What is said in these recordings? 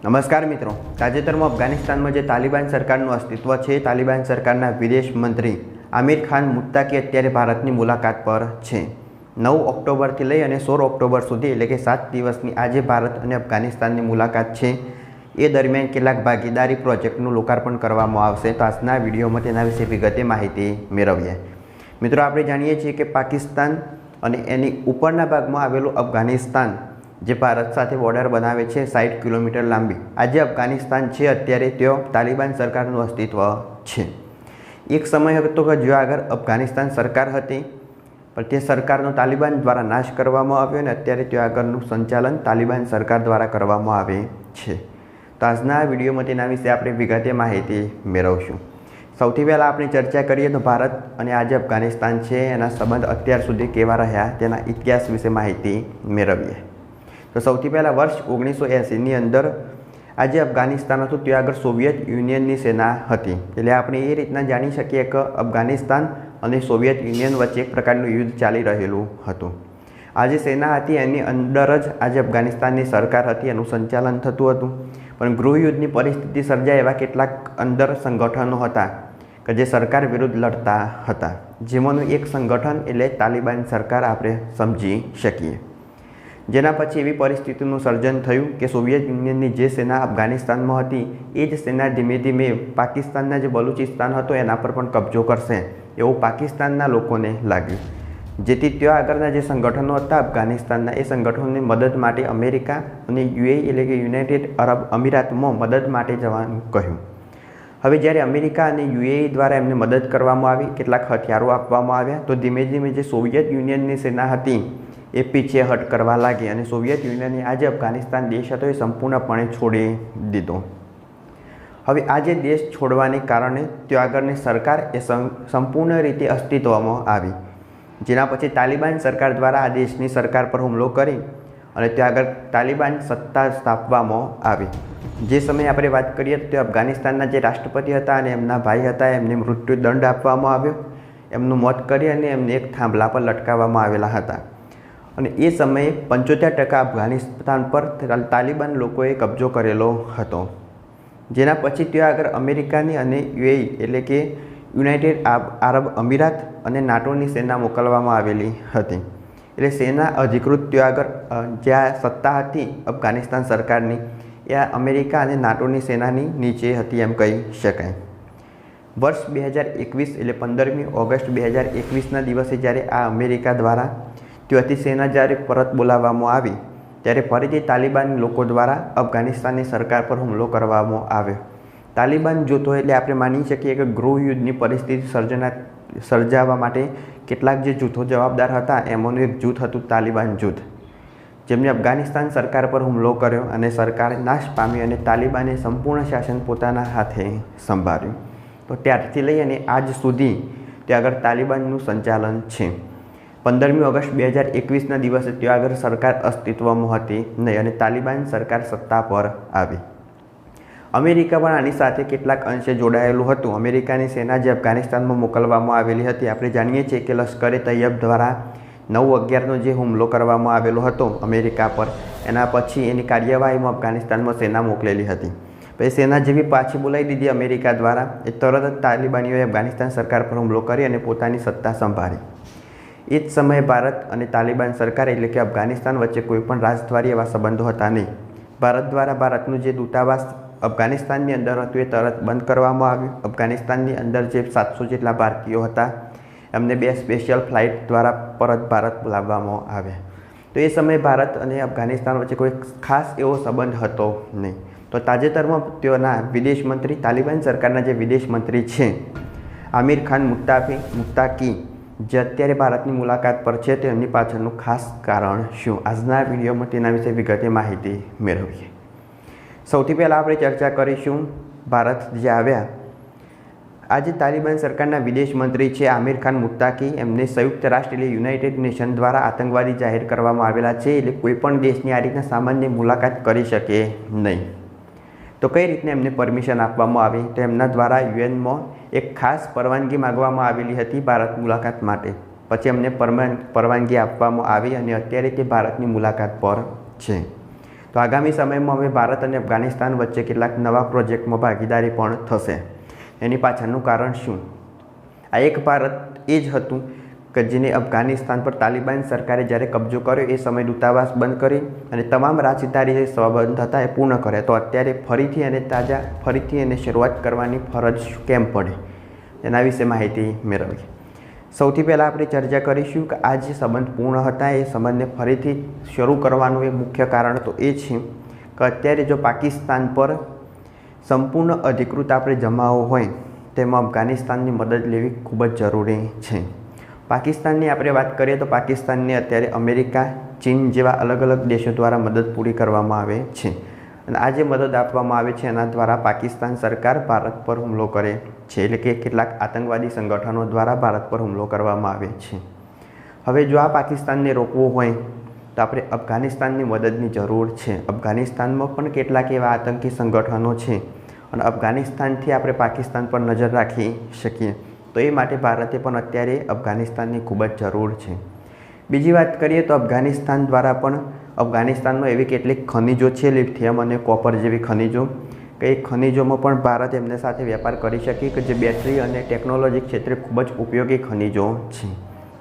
નમસ્કાર મિત્રો. તાજેતરમાં અફઘાનિસ્તાનમાં જે તાલિબાન સરકારનું અસ્તિત્વ છે, તાલિબાન સરકારના વિદેશ મંત્રી આમિર ખાન મુત્તાકી અત્યારે ભારતની મુલાકાત પર છે. નવ ઓક્ટોબરથી લઈ અને સોળ ઓક્ટોબર સુધી એટલે કે સાત દિવસની આજે ભારત અને અફઘાનિસ્તાનની મુલાકાત છે. એ દરમિયાન કેટલાક ભાગીદારી પ્રોજેક્ટનું લોકાર્પણ કરવામાં આવશે. તો આજના વિડીયોમાં તેના વિશે વિગતે માહિતી મેળવીએ. મિત્રો, આપણે જાણીએ છીએ કે પાકિસ્તાન અને એની ઉપરના ભાગમાં આવેલું અફઘાનિસ્તાન જે ભારત સાથે બોર્ડર બનાવે છે સાઠ કિલોમીટર લાંબી. આજે અફઘાનિસ્તાન છે, અત્યારે ત્યાં તાલિબાન સરકારનું અસ્તિત્વ છે. એક સમય હતો કે જો આગળ અફઘાનિસ્તાન સરકાર હતી, પણ તે સરકારનો તાલિબાન દ્વારા નાશ કરવામાં આવ્યો અને અત્યારે ત્યાં આગળનું સંચાલન તાલિબાન સરકાર દ્વારા કરવામાં આવે છે. તો આજના વિડીયોમાં તેના વિશે આપણે વિગતે માહિતી મેળવશું. સૌથી પહેલાં આપણે ચર્ચા કરીએ તો ભારત અને આજે અફઘાનિસ્તાન છે, એના સંબંધ અત્યાર સુધી કેવા રહ્યા તેના ઇતિહાસ વિશે માહિતી મેળવીએ. તો સૌથી પહેલાં વર્ષ ઓગણીસો એંસીની અંદર આજે અફઘાનિસ્તાન હતું ત્યાં આગળ સોવિયત યુનિયનની સેના હતી. એટલે આપણે એ રીતના જાણી શકીએ કે અફઘાનિસ્તાન અને સોવિયત યુનિયન વચ્ચે એક પ્રકારનું યુદ્ધ ચાલી રહેલું હતું. આ જે સેના હતી એની અંદર જ આજે અફઘાનિસ્તાનની સરકાર હતી, એનું સંચાલન થતું હતું. પણ ગૃહયુદ્ધની પરિસ્થિતિ સર્જાય એવા કેટલાક અંદર સંગઠનો હતા કે જે સરકાર વિરુદ્ધ લડતા હતા. જેમાંનું એક સંગઠન એટલે તાલિબાન સરકાર, આપણે સમજી શકીએ. જેના પછી એવી પરિસ્થિતિનું સર્જન થયું કે સોવિયત યુનિયનની જે સેના અફઘાનિસ્તાનમાં હતી, એ જ સેના ધીમે ધીમે પાકિસ્તાનના જે બલુચિસ્તાન હતો, એના પર પણ કબજો કરશે એવું પાકિસ્તાનના લોકોને લાગ્યું. જેથી ત્યાં આગળના જે સંગઠનો હતા અફઘાનિસ્તાનના, એ સંગઠનોની મદદ માટે અમેરિકા અને યુએ એટલે કે યુનાઇટેડ અરબ અમીરાતમાં મદદ માટે જવાનું કહ્યું. હવે જ્યારે અમેરિકા અને યુએઈ દ્વારા એમને મદદ કરવામાં આવી, કેટલાક હથિયારો આપવામાં આવ્યા, તો ધીમે ધીમે જે સોવિયત યુનિયનની સેના હતી એ પીછેહટ કરવા લાગી અને સોવિયત યુનિયને આજે અફઘાનિસ્તાન દેશ હતો એ સંપૂર્ણપણે છોડી દીધો. હવે આ જે દેશ છોડવાને કારણે ત્યાં આગળની સરકાર એ સંપૂર્ણ રીતે અસ્તિત્વમાં આવી. જેના પછી તાલિબાન સરકાર દ્વારા આ દેશની સરકાર પર હુમલો કરી અને ત્યાં આગળ તાલિબાન સત્તા સ્થાપવામાં આવી. જે સમયે આપણે વાત કરીએ તો અફઘાનિસ્તાનના જે રાષ્ટ્રપતિ હતા અને એમના ભાઈ હતા, એમને મૃત્યુદંડ આપવામાં આવ્યો. એમનું મોત કરી અને એમને એક થાંભલા પર લટકાવવામાં આવેલા હતા. અને એ સમયે પંચોતેર ટકા અફઘાનિસ્તાન પર તાલિબાન લોકોએ કબજો કરેલો હતો. જેના પછી ત્યાં આગળ અમેરિકાની અને યુએઈ એટલે કે યુનાઇટેડ આરબ અમીરાત અને નાટોની સેના મોકલવામાં આવેલી હતી. એટલે સેના અધિકૃત ત્યાં આગળ જ્યાં સત્તા હતી અફઘાનિસ્તાન સરકારની એ અમેરિકા અને નાટોની સેનાની નીચે હતી એમ કહી શકાય. વર્ષ બે હજાર એકવીસ એટલે પંદરમી ઓગસ્ટ બે હજાર એકવીસના દિવસે જ્યારે આ અમેરિકા દ્વારા ત્યાંથી સેના જ્યારે પરત બોલાવવામાં આવી, ત્યારે ફરીથી તાલિબાન લોકો દ્વારા અફઘાનિસ્તાનની સરકાર પર હુમલો કરવામાં આવ્યો. તાલિબાન જૂથો એટલે આપણે માની શકીએ કે ગૃહયુદ્ધની પરિસ્થિતિ સર્જના સર્જાવવા માટે કેટલાક જે જૂથો જવાબદાર હતા, એમાંનું એક જૂથ હતું તાલિબાન જૂથ. જેમને અફઘાનિસ્તાન સરકાર પર હુમલો કર્યો અને સરકાર નાશ પામી અને તાલિબાને સંપૂર્ણ શાસન પોતાના હાથે સંભાળ્યું. તો ત્યારથી લઈ અને આજ સુધી ત્યાં આગળ તાલિબાનનું સંચાલન છે. પંદરમી ઓગસ્ટ બે હજાર એકવીસના દિવસે ત્યાં આગળ સરકાર અસ્તિત્વમાં હતી નહીં અને તાલિબાન સરકાર સત્તા પર આવી. અમેરિકા પણ આની સાથે કેટલાક અંશે જોડાયેલું હતું. અમેરિકાની સેના જે અફઘાનિસ્તાનમાં મોકલવામાં આવેલી હતી, આપણે જાણીએ છીએ કે લશ્કરે તૈયબ દ્વારા નવ અગિયારનો જે હુમલો કરવામાં આવેલો હતો અમેરિકા પર, એના પછી એની કાર્યવાહીમાં અફઘાનિસ્તાનમાં સેના મોકલેલી હતી. પછી સેના જેવી પાછી બોલાવી દીધી અમેરિકા દ્વારા. એ તરત જ તાલિબાનીઓએ અફઘાનિસ્તાન સરકાર પર હુમલો કરી અને પોતાની સત્તા સંભાળી. એ જ સમયે ભારત અને તાલિબાન સરકાર એટલે કે અફઘાનિસ્તાન વચ્ચે કોઈ પણ રાજદ્વારી એવા સંબંધો હતા નહીં. ભારત દ્વારા ભારતનું જે દૂતાવાસ અફઘાનિસ્તાનની અંદર હતું એ તરત બંધ કરવામાં આવ્યું. અફઘાનિસ્તાનની અંદર જે સાતસો જેટલા ભારતીયો હતા, એમને બે સ્પેશિયલ ફ્લાઇટ દ્વારા પરત ભારત લાવવામાં આવ્યા. તો એ સમયે ભારત અને અફઘાનિસ્તાન વચ્ચે કોઈ ખાસ એવો સંબંધ હતો નહીં. તો તાજેતરમાં તેઓના વિદેશ મંત્રી તાલિબાન સરકારના જે વિદેશ મંત્રી છે, આમિર ખાન મુક્તાફી મુત્તાકી જે અત્યારે ભારતની મુલાકાત પર છે તેમની પાછળનું ખાસ કારણ શું? આજના વિડીયોમાં તેના વિશે વિગતે માહિતી મેળવીએ. સૌથી પહેલાં આપણે ચર્ચા કરીશું ભારત જે આવ્યા. આજે તાલિબાન સરકારના વિદેશ મંત્રી છે આમિર ખાન મુત્તાકી. એમને સંયુક્ત રાષ્ટ્ર એટલે યુનાઇટેડ નેશન દ્વારા આતંકવાદી જાહેર કરવામાં આવેલા છે એટલે કોઈપણ દેશની આ રીતના સામાન્ય મુલાકાત કરી શકે નહીં. તો કઈ રીતે એમને પરમિશન આપવામાં આવી? તો એમના દ્વારા યુએનમાં એક ખાસ પરવાનગી માગવામાં આવેલી હતી ભારત મુલાકાત માટે. પછી એમને પરવાનગી આપવામાં આવી અને અત્યારે તે ભારતની મુલાકાત પર છે. તો આગામી સમયમાં હવે ભારત અને અફઘાનિસ્તાન વચ્ચે કેટલાક નવા પ્રોજેક્ટમાં ભાગીદારી પણ થશે. એની પાછળનું કારણ શું? આ એક ભારત એ જ હતું કે જેને અફઘાનિસ્તાન પર તાલિબાન સરકારે જ્યારે કબજો કર્યો, એ સમય દૂતાવાસ બંધ કરી અને તમામ રાજદારી જે સંબંધ હતા એ પૂર્ણ કર્યા. તો અત્યારે ફરીથી અને તાજા ફરીથી એને શરૂઆત કરવાની ફરજ કેમ પડે? એના વિશે માહિતી મેળવી સૌથી પહેલાં આપણે ચર્ચા કરીશું કે આ જે સંબંધ પૂર્ણ હતા, એ સંબંધને ફરીથી શરૂ કરવાનું એક મુખ્ય કારણ તો એ છે કે અત્યારે જો પાકિસ્તાન પર સંપૂર્ણ અધિકૃત આપણે જમાવો હોય, તેમાં અફઘાનિસ્તાનની મદદ લેવી ખૂબ જ જરૂરી છે. પાકિસ્તાનની આપણે વાત કરીએ તો પાકિસ્તાનને અત્યારે અમેરિકા, ચીન જેવા અલગ અલગ દેશો દ્વારા મદદ પૂરી કરવામાં આવે છે. અને આ જે મદદ આપવામાં આવે છે એના દ્વારા પાકિસ્તાન સરકાર ભારત પર હુમલો કરે છે. એટલે કે કેટલાક આતંકવાદી સંગઠનો દ્વારા ભારત પર હુમલો કરવામાં આવે છે. હવે જો આ પાકિસ્તાનને રોકવું હોય, તો આપણે અફઘાનિસ્તાનની મદદની જરૂર છે. અફઘાનિસ્તાનમાં પણ કેટલાક એવા આતંકી સંગઠનો છે. અને અફઘાનિસ્તાનથી આપણે પાકિસ્તાન પર નજર રાખી શકીએ. તો એ માટે ભારતે પણ અત્યારે અફઘાનિસ્તાનની ખૂબ જ જરૂર છે. બીજી વાત કરીએ તો અફઘાનિસ્તાન દ્વારા પણ અફઘાનિસ્તાનમાં એવી કેટલીક ખનિજો છે, લિથિયમ અને કોપર જેવી ખનિજો, કે એ ખનિજોમાં પણ ભારત એમને સાથે વેપાર કરી શકે કે જે બેટરી અને ટેકનોલોજી ક્ષેત્રે ખૂબ જ ઉપયોગી ખનિજો છે.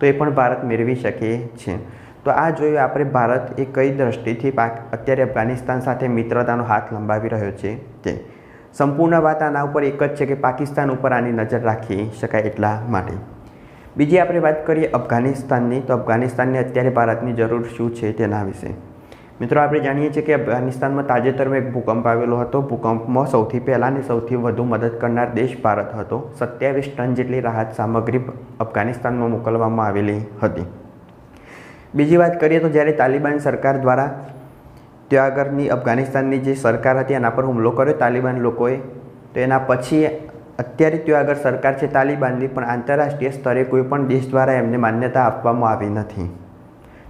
તો એ પણ ભારત મેળવી શકે છે. તો આ જોયું આપણે ભારત એ કઈ દ્રષ્ટિથી પાક, અત્યારે અફઘાનિસ્તાન સાથે મિત્રતાનો હાથ લંબાવી રહ્યો છે તે. સંપૂર્ણ વાત આના ઉપર એક જ છે કે પાકિસ્તાન ઉપર આની નજર રાખી શકાય એટલા માટે. બીજી આપણે વાત કરીએ અફઘાનિસ્તાનની, તો અફઘાનિસ્તાનને અત્યારે ભારતની જરૂર શું છે તેના વિશે. મિત્રો, આપણે જાણીએ છીએ કે અફઘાનિસ્તાનમાં તાજેતરમાં એક ભૂકંપ આવેલો હતો. ભૂકંપમાં સૌથી પહેલાં અને સૌથી વધુ મદદ કરનાર દેશ ભારત હતો. સત્યાવીસ ટન જેટલી રાહત સામગ્રી અફઘાનિસ્તાનમાં મોકલવામાં આવેલી હતી. બીજી વાત કરીએ તો જ્યારે તાલિબાન સરકાર દ્વારા ત્યાં આગળની અફઘાનિસ્તાનની જે સરકાર હતી, એના પર હુમલો કર્યો. તાલિબાન લોકોએ તો એના પછી અત્યારે ત્યાં આગળ સરકાર છે તાલિબાનની, પણ આંતરરાષ્ટ્રીય સ્તરે કોઈ પણ દેશ દ્વારા એમને માન્યતા આપવામાં આવી નથી.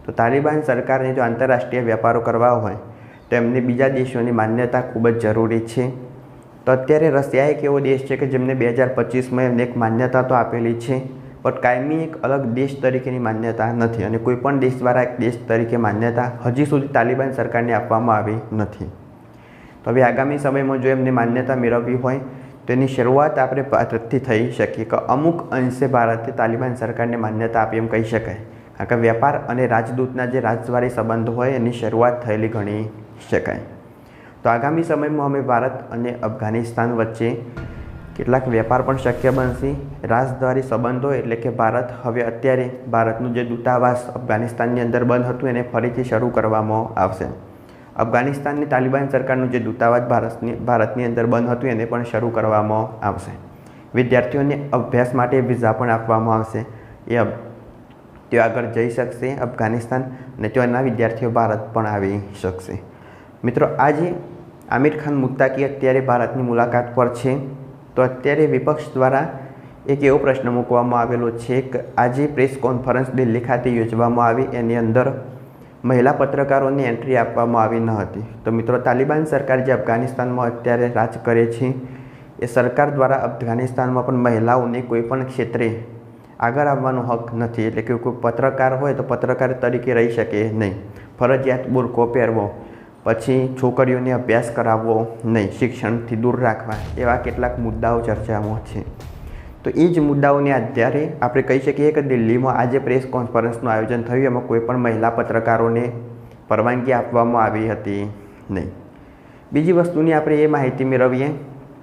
તો તાલિબાન સરકારને જો આંતરરાષ્ટ્રીય વેપારો કરવા હોય, તો એમને બીજા દેશોની માન્યતા ખૂબ જ જરૂરી છે. તો અત્યારે રશિયા એક એવો દેશ છે કે જેમને બે હજાર પચીસમાં એમને એક માન્યતા તો આપેલી છે. પણ કાયમી એક અલગ દેશ તરીકેની માન્યતા નથી અને કોઈપણ દેશ દ્વારા એક દેશ તરીકે માન્યતા હજી સુધી તાલિબાન સરકારને આપવામાં આવી નથી. તો હવે આગામી સમયમાં જો એમને માન્યતા મેળવવી હોય, તો એની શરૂઆત આપણે ભારતથી થઈ શકીએ કે અમુક અંશે ભારતે તાલિબાન સરકારને માન્યતા આપી એમ કહી શકાય. કારણ કે વેપાર અને રાજદૂતના જે રાજદ્વારી સંબંધ હોય, એની શરૂઆત થયેલી ગણી શકાય. તો આગામી સમયમાં અમે ભારત અને અફઘાનિસ્તાન વચ્ચે કેટલાક વેપાર પણ શક્ય બનશે. રાજદ્વારી સંબંધો એટલે કે ભારત, હવે અત્યારે ભારતનું જે દૂતાવાસ અફઘાનિસ્તાનની અંદર બંધ હતું, એને ફરીથી શરૂ કરવામાં આવશે. અફઘાનિસ્તાનની તાલિબાન સરકારનું જે દૂતાવાસ ભારતની ભારતની અંદર બંધ હતું, એને પણ શરૂ કરવામાં આવશે. વિદ્યાર્થીઓને અભ્યાસ માટે વિઝા પણ આપવામાં આવશે. એ તેઓ આગળ જઈ શકશે અફઘાનિસ્તાન અને ત્યાંના વિદ્યાર્થીઓ ભારત પણ આવી શકશે. મિત્રો, આજે આમિર ખાન મુત્તાકી અત્યારે ભારતની મુલાકાત પર છે. તો અત્યારે વિપક્ષ દ્વારા એક એવો પ્રશ્ન મૂકવામાં આવેલો છે કે આજે પ્રેસ કોન્ફરન્સ દિલ્હી ખાતે યોજવામાં આવી, એની અંદર મહિલા પત્રકારોની એન્ટ્રી આપવામાં આવી ન હતી. તો મિત્રો, તાલિબાન સરકાર જે અફઘાનિસ્તાનમાં અત્યારે રાજ કરે છે, એ સરકાર દ્વારા અફઘાનિસ્તાનમાં પણ મહિલાઓને કોઈ પણ ક્ષેત્રે આગળ આવવાનો હક નથી. એટલે કે કોઈ પત્રકાર હોય તો પત્રકાર તરીકે રહી શકે નહીં. ફરજિયાત બુરકો પહેરવો. પછી છોકરીઓને અભ્યાસ કરાવવો નહીં, શિક્ષણથી દૂર રાખવા, એવા કેટલાક મુદ્દાઓ ચર્ચામાં છે. તો એ જ મુદ્દાઓને અત્યારે આપણે કહી શકીએ કે દિલ્હીમાં આજે પ્રેસ કોન્ફરન્સનું આયોજન થયું, એમાં કોઈ પણ મહિલા પત્રકારોને પરવાનગી આપવામાં આવી હતી નહીં. બીજી વસ્તુની આપણે એ માહિતી મેળવીએ,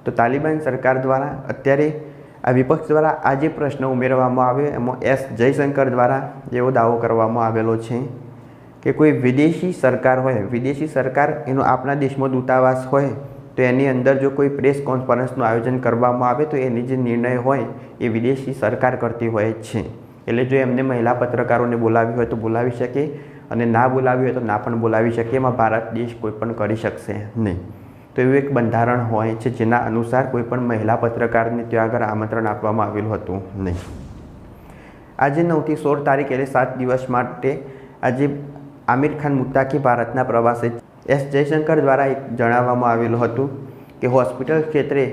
તો તાલિબાન સરકાર દ્વારા અત્યારે આ વિપક્ષ દ્વારા આ જે પ્રશ્ન ઉમેરવામાં આવ્યો, એમાં એસ. જયશંકર દ્વારા એવો દાવો કરવામાં આવેલો છે કે કોઈ વિદેશી સરકાર હોય, વિદેશી સરકાર એનો આપણા દેશમાં દૂતાવાસ હોય, તો એની અંદર જો કોઈ પ્રેસ કોન્ફરન્સનું આયોજન કરવામાં આવે, તો એની જે નિર્ણય હોય, એ વિદેશી સરકાર કરતી હોય છે. એટલે જો એમને મહિલા પત્રકારોને બોલાવી હોય, તો બોલાવી શકે અને ના બોલાવી હોય, તો ના પણ બોલાવી શકે. એમાં ભારત દેશ કોઈ પણ કરી શકશે નહીં. તો એવું એક બંધારણ હોય છે, જેના અનુસાર કોઈ પણ મહિલા પત્રકારને ત્યાં આગળ આમંત્રણ આપવામાં આવેલું હતું નહીં. આજે નવથી સોળ તારીખ એટલે સાત દિવસ માટે આજે આમિર ખાન મુત્તાકી ભારતના પ્રવાસે એસ જયશંકર દ્વારા જણાવવામાં આવેલું હતું કે હોસ્પિટલ ક્ષેત્રે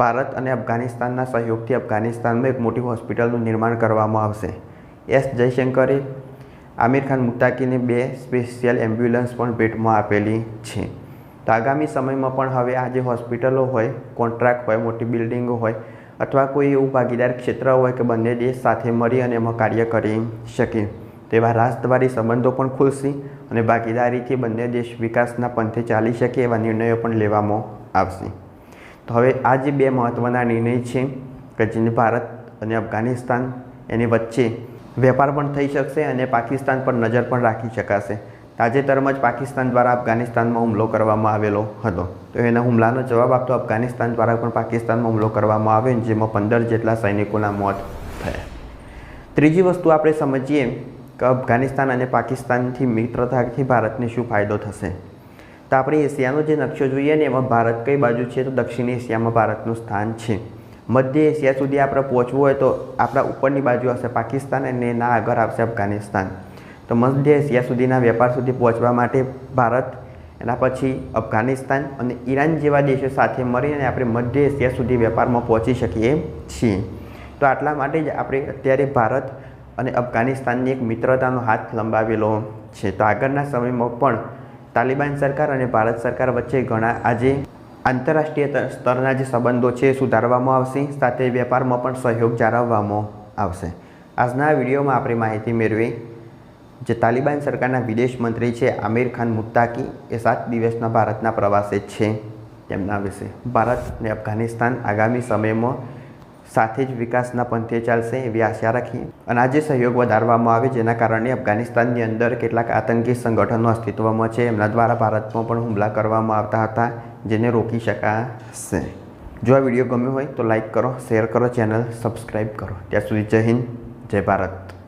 ભારત અને અફઘાનિસ્તાનના સહયોગથી અફઘાનિસ્તાનમાં એક મોટી હોસ્પિટલનું નિર્માણ કરવામાં આવશે. એસ જયશંકરે આમિર ખાન મુત્તાકીને બે સ્પેશિયલ એમ્બ્યુલન્સ પણ ભેટમાં આપેલી છે. તો આગામી સમયમાં પણ હવે આ જે હોસ્પિટલો હોય, કોન્ટ્રાક્ટ હોય, મોટી બિલ્ડિંગો હોય અથવા કોઈ એવું ભાગીદાર ક્ષેત્ર હોય કે બંને દેશ સાથે મળી અને એમાં કાર્ય કરી શકે. તેવા રાજદ્વારી સંબંધો પણ ખુલશે અને ભાગીદારીથી બંને દેશ વિકાસના પંથે ચાલી શકે એવા નિર્ણયો પણ લેવામાં આવશે. તો હવે આ જે બે મહત્ત્વના નિર્ણય છે કે જેને ભારત અને અફઘાનિસ્તાન એની વચ્ચે વેપાર પણ થઈ શકશે અને પાકિસ્તાન પર નજર પણ રાખી શકાશે. તાજેતરમાં જ પાકિસ્તાન દ્વારા અફઘાનિસ્તાનમાં હુમલો કરવામાં આવેલો હતો. તો એના હુમલાનો જવાબ આપતો અફઘાનિસ્તાન દ્વારા પણ પાકિસ્તાનમાં હુમલો કરવામાં આવ્યો, જેમાં પંદર જેટલા સૈનિકોના મોત થયા. ત્રીજી વસ્તુ આપણે સમજીએ અફઘાનિસ્તાન અને પાકિસ્તાનથી મિત્રતાથી ભારતને શું ફાયદો થશે? તો આપણે એશિયાનો જે નકશો જોઈએ ને એમાં ભારત કઈ બાજુ છે? તો દક્ષિણ એશિયામાં ભારતનું સ્થાન છે. મધ્ય એશિયા સુધી આપણે પહોંચવું હોય તો આપણા ઉપરની બાજુ હશે પાકિસ્તાન અને એના આગળ આવશે અફઘાનિસ્તાન. તો મધ્ય એશિયા સુધીના વેપાર સુધી પહોંચવા માટે ભારત, એના પછી અફઘાનિસ્તાન અને ઈરાન જેવા દેશો સાથે મળીને આપણે મધ્ય એશિયા સુધી વેપારમાં પહોંચી શકીએ છીએ. તો આટલા માટે જ આપણે અત્યારે ભારત અને અફઘાનિસ્તાનની એક મિત્રતાનો હાથ લંબાવેલો છે. તો આગળના સમયમાં પણ તાલિબાન સરકાર અને ભારત સરકાર વચ્ચે ઘણા આજે આંતરરાષ્ટ્રીય સ્તરના જે સંબંધો છે એ સુધારવામાં આવશે. સાથે વેપારમાં પણ સહયોગ જાળવવામાં આવશે. આજના વિડીયોમાં આપણે માહિતી મેળવી જે તાલિબાન સરકારના વિદેશ મંત્રી છે આમિર ખાન મુત્તાકી એ સાત દિવસના ભારતના પ્રવાસે છે. તેમના વિશે ભારત અને અફઘાનિસ્તાન આગામી સમયમાં સાથે જ વિકાસના પંથે ચાલશે એવી આશા રાખીએ. અને આજે સહયોગ વધારવામાં આવે જેના કારણે અફઘાનિસ્તાનની અંદર કેટલાક આતંકી સંગઠનો અસ્તિત્વમાં છે. એમના દ્વારા ભારતમાં પણ હુમલા કરવામાં આવતા હતા, જેને રોકી શકાશે. જો આ વીડિયો ગમ્યો હોય તો લાઈક કરો, શેર કરો, ચેનલ સબસ્ક્રાઈબ કરો. ત્યાં સુધી જય હિન્દ, જય ભારત.